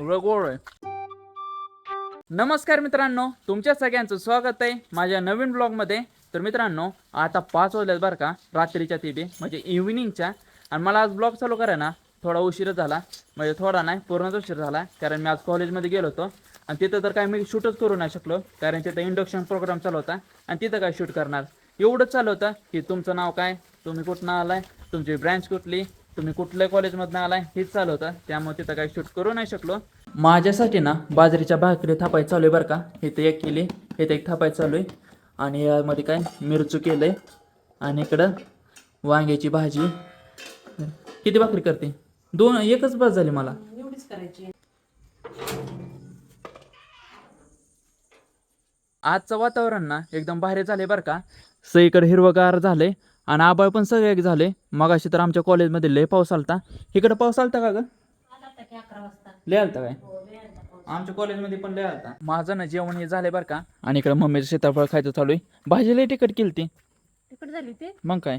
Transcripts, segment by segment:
गोड आहे नमस्कार मित्रांनो तुमच्या सगळ्यांचं स्वागत आहे माझ्या नवीन ब्लॉगमध्ये. तर मित्रांनो आता पाच वाजल्यात बरं का रात्रीच्या तिथे म्हणजे इव्हिनिंगच्या आणि मला आज ब्लॉग चालू करा ना थोडा उशीरच झाला म्हणजे थोडा नाही पूर्णच उशीर झाला कारण मी आज कॉलेजमध्ये गेलो होतो. आणि तिथं तर काय मी शूटच करू नाही शकलो कारण तिथं इंडक्शन प्रोग्राम चालू होता. आणि तिथं काय शूट करणार? एवढंच चालू होतं की तुमचं नाव काय? तुम्ही कुठनं आलाय? तुमची ब्रँच कुठली? तुम्ही कुठल्या कॉलेजमधनं आलाय हेच चालू होतं. त्यामुळे तिथं काही शूट करू नाही शकलो. माझ्यासाठी ना बाजरीच्या भाकरी थापायची चालू आहे बरं का. इथं एक केली इथं एक थापायची चालू आहे. आणि यामध्ये काय? मिरचू केलं आहे आणि इकडं वांग्याची भाजी. किती भाकरी करते? दोन एकच बस झाली मला. एवढीच करायची. आजचं वातावरण ना एकदम भारी झाले बरं का. सगळीकडे हिरवगार झाले आणि आबाळ पण सगळे झाले. मगाशी तर आमच्या कॉलेजमध्ये लय पाऊस आलता. इकडं पाऊस आलता का ग? लय आलता काय? हो. आमच्या कॉलेजमध्ये पण लय आलता. माझं ना जेवण हे झालंय बरं का. आणि इकडे मम्मीचं सीताफळ खायचं चालू आहे. भाजी लय तिकट केली ती तिकड झाली ते? मग काय?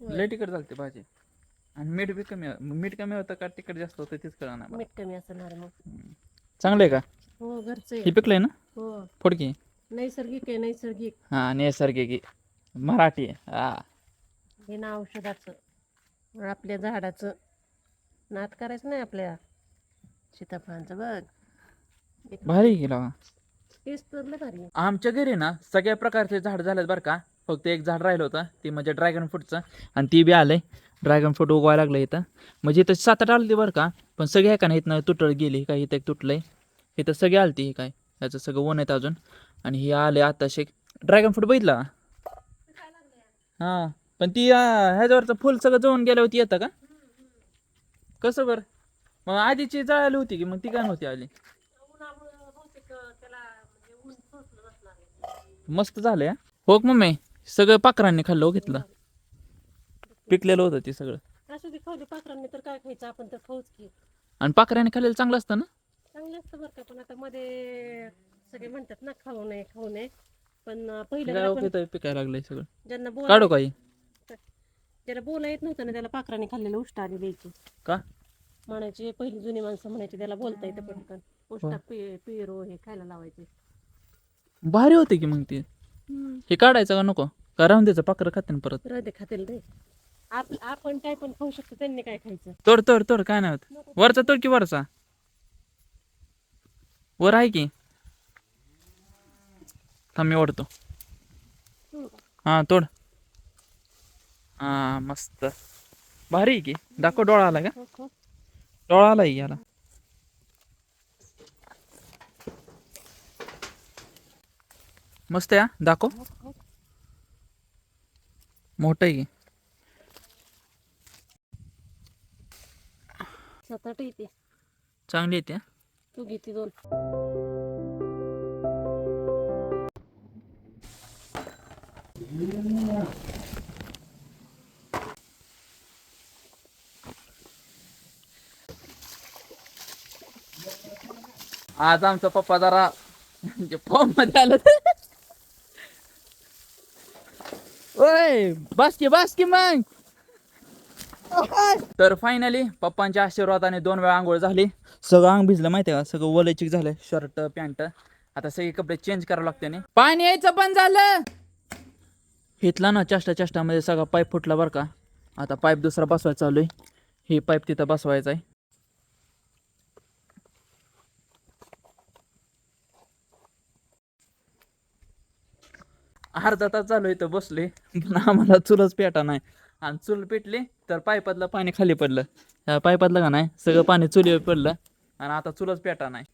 लय तिकट झालती भाजी. आणि मीठ बी कमी मीठ कमी होतं का तिकट जास्त होतं तेच कळणार. मीठ कमी असणार मग. चांगलं आहे का? हो घरचं हे पिकलंय ना? हो. फोडकी? नैसर्गिक आहे नैसर्गिक. हां नैसर्गिक मराठी हा. हे ना औषधाचं आपल्या झाडाचं. नात करायचं नाही आपल्या सीताफळांचं बघ. भारी गेला भारी. आमच्या घरी ना सगळ्या प्रकारचे झाड झालेत बरं का. फक्त एक झाड राहिलं होतं ते म्हणजे ड्रॅगन फ्रूटचं आणि ती बी आलंय. ड्रॅगन फ्रूट उगवायला लागलं इथं. म्हणजे इथं सात आठ आलती बरं का पण सगळे आहे का नाही इथनं तुटळ गेली काय इथं एक तुटलंय. इथं सगळे आलती हे काय याचं सगळं वन आहेत अजून. आणि हे आले आता शेक ड्रॅगन फ्रूट बघितला? हां. पण ती अं, ह्याच्यावरचं फुल सगळं जळून गेल्यावर ती येतं का? कसं बरं? मग आधीची जळाली होती की मग ती काय नव्हती आली? उन्हामुळं बहुतेक त्याला म्हणजे ऊन सोसलं नसणार आहे. मस्त झालंय हा. हो का मम्मी? सगळं पाखरांनी खाल्लं हो घेतलं. पिकलेलं होतं ते सगळं. असू दे खाऊ दे पाखरांनी तर काय खायचं? आपण तर खाऊच की. आणि पाखरांनी खाल्लेलं चांगलं असतं ना? चांगलं असतं बरं का पण आता मध्ये सगळे म्हणतात ना खाऊ नये खाऊ नये. पण अं, पहिलं काय आपण पिकाय पिकायला लागलंय सगळं. ज्यांना बोला काढू काही ज्याला बोला येत नव्हतं ना त्याला पाखराने खाल्लेलं उष्ट आली द्यायची का? म्हणायचे पहिली जुनी माणसं म्हणायची त्याला बोलता येतं पटकन. उष्टा पि पिरो हे खायला लावायचे. भारी होते की मग ते? हे काढायचं का नको? का राहून द्यायचं पाखरं खाते ना परत? रदे खातील रे आप आपण काय पण खाऊ शकतो त्यांनी काय खायचं? तोड तोड तोड काय नाही होत. वरचा तोड की वरचा? वर आहे की? थांब मी ओढतो. हा तोड. हा मस्त भारी आहे की दाखव डोळा आला का. डोळा आला याला मस्त हा दाखव हो, हो. आहे की चांगली येते हा. तू घेते दोन आज आमचा पप्पा जरा म्हणजे फॉर्ममध्ये आलं ओय बासकी बासकी मग. तर फायनली पप्पांच्या आशीर्वादाने दोन वेळा आंघोळ झाली. सगळं अंग भिजलं माहितीये का? सगळं वलचिक झालं शर्ट पॅन्ट. आता सगळे कपडे चेंज करावं लागते नाही पाणी यायचं पण झालं. घेतला ना चष्टा चष्टामध्ये सगळा पाईप फुटला बरं का. आता पाईप दुसरा बसवायचा चालू आहे. हे पाईप तिथं बसवायचा आहे. अर्धा तास झालो इथं बसले. पण आम्हाला चुलच पेटा नाही. आणि चूल पेटली तर पाईपातलं पाणी खाली पडलं. पायपातलं पाईपातलं का नाही सगळं पाणी चुलीवर पडलं आणि आता चुलच पेटा नाही.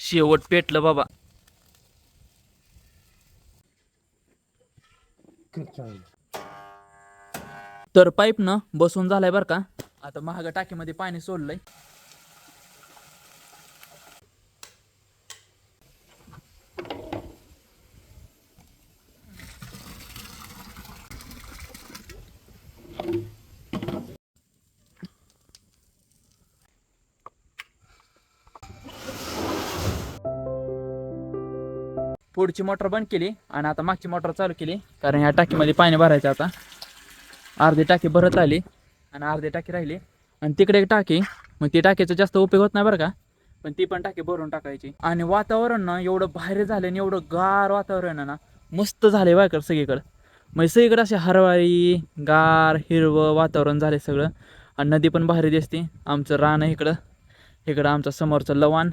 शेवट पेटलं बाबा. तर पाईप ना बसून झालाय बरं का. आता महाग टाकीमध्ये पाणी सोडलंय. पुढची मोटर बंद केली आणि आता मागची मोटर चालू केली. कारण ह्या टाकीमध्ये पाणी भरायचं आता. अर्धी टाकी भरत राहिली आणि अर्धी टाकी राहिली. आणि तिकडे एक टाकी मग ती टाकीचा जास्त उपयोग होत नाही बरं का. पण ती पण टाकी भरून टाकायची. आणि वातावरण ना एवढं बाहेर झालं आणि एवढं गार वातावरण ना मस्त झाले बायकर सगळीकडं. म्हणजे सगळीकडे असे हरवाळी गार हिरवं वातावरण झाले सगळं. आणि नदी पण भारी दिसते. आमचं रान इकडं. इकडं आमचं समोरचं लवान.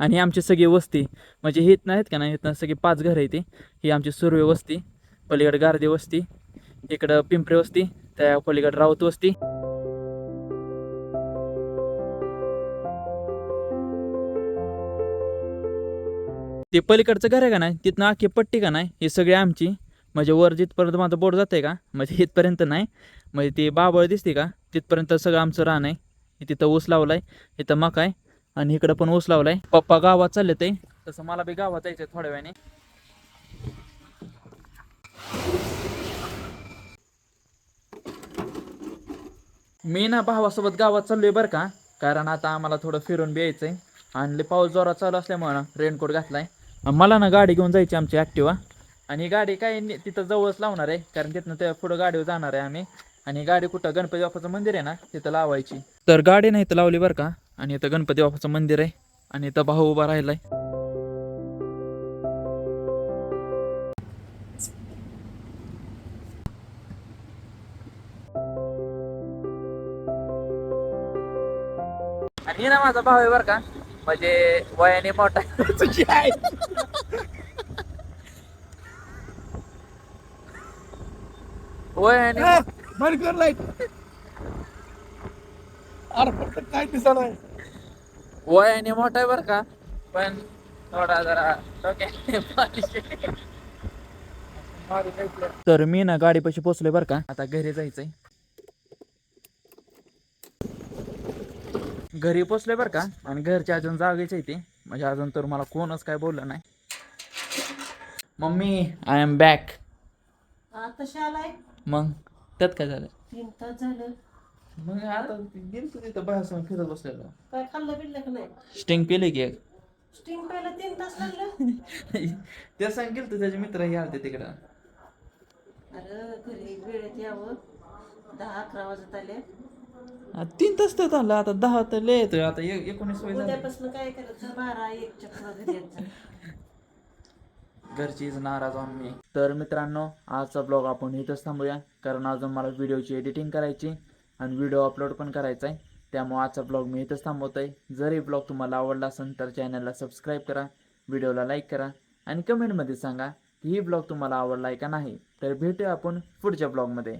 आणि आमची सगळी वस्ती म्हणजे हित नाहीत का नाही इथनं सगळी पाच घरं येते ही आमची सुर्वे वस्ती पलीकडे गारदे वस्ती इकडं पिंपरी वस्ती त्या पलीकडे राऊत वस्ती. ते पलीकडचं घर आहे का नाही तिथनं आखी पट्टी का नाही ही सगळी आमची. म्हणजे वर जिथपर्यंत माझं बोट जाते का म्हणजे इथपर्यंत नाही. म्हणजे ती बाबळ दिसते का तिथपर्यंत सगळं आमचं रान आहे. तिथं ऊस लावलाय इथं मका आहे. आणि इकडं पण ऊस लावलाय. पप्पा गावात चालले ते. तसं मला बी गावात जायचं थोड्या वेळाने. मी ना भावासोबत गावात चाललोय बरं का कारण आता आम्हाला थोडं फिरून बी यायचंय. आणि पाऊस जोरात चालू असल्यामुळं रेनकोट घातलाय. मला ना गाडी घेऊन जायची आमची ॲक्टिवा आणि ही गाडी काय तिथं जवळच लावणार आहे कारण तिथनं त्या पुढं गाडीवर जाणार आहे आम्ही. आणि गाडी कुठं गणपती बाप्पाचं मंदिर आहे ना तिथं लावायची. तर गाडी नाही तर लावली बरं का. आणि इथं गणपती बाप्पाचं मंदिर आहे. आणि इथं भाऊ उभा राहिलाय. आणि ना माझा भाऊ आहे बरं का. म्हणजे वयाने मोठा तुझी आहे वयाने बंद कर लाइट. अरे फक्त काय दिसत आहे? वयाने मोठा आहे बरं का. पण थोडा जरा डोक्याने polish आहे. तर मी ना गाडीपाशी पोचलोय बरं का. आता घरी जायचंय. घरी पोचलोय बरं का. आणि घरचे अजून जागेच आहे ते. म्हणजे अजून तर मला कोणच काय बोललं नाही. मम्मी आय एम बॅक आलाय? मग त्यात काय झालं? तीन तास झालं. मग आता गेलो तिथं बाहेर फिरत बसलेलो. काय खाल्लं बिल्लं का नाही? स्टिंग केले की एक. स्टिंग पहिलं तीन तास लागलं? त्या सांगेल तर त्याचे मित्र हे आलते तिकडं. अरे घरी वेळेत यावं दहा अकरा वाजत आले. आ, तीन तास तर झालं आता दहा तर लय येतोय आता ए- एकोणीस वय झालं. उद्यापासून काय करायचं बारा एक चक्र घरी यायचं घरचीच नाराज आहोत मी. तर मित्रांनो आजचा ब्लॉग आपण इथंच थांबूया. कारण अजून मला व्हिडिओची एडिटिंग करायची. आणि व्हिडिओ अपलोड पण करायचा आहे त्यामुळे आजचा ब्लॉग मी इथंच थांबवतोय. जर हे ब्लॉग तुम्हाला आवडला असेल तर चॅनलला सबस्क्राईब करा व्हिडिओला लाईक करा आणि कमेंटमध्ये सांगा की ही ब्लॉग तुम्हाला आवडला आहे का नाही. तर भेटूया आपण पुढच्या ब्लॉगमध्ये.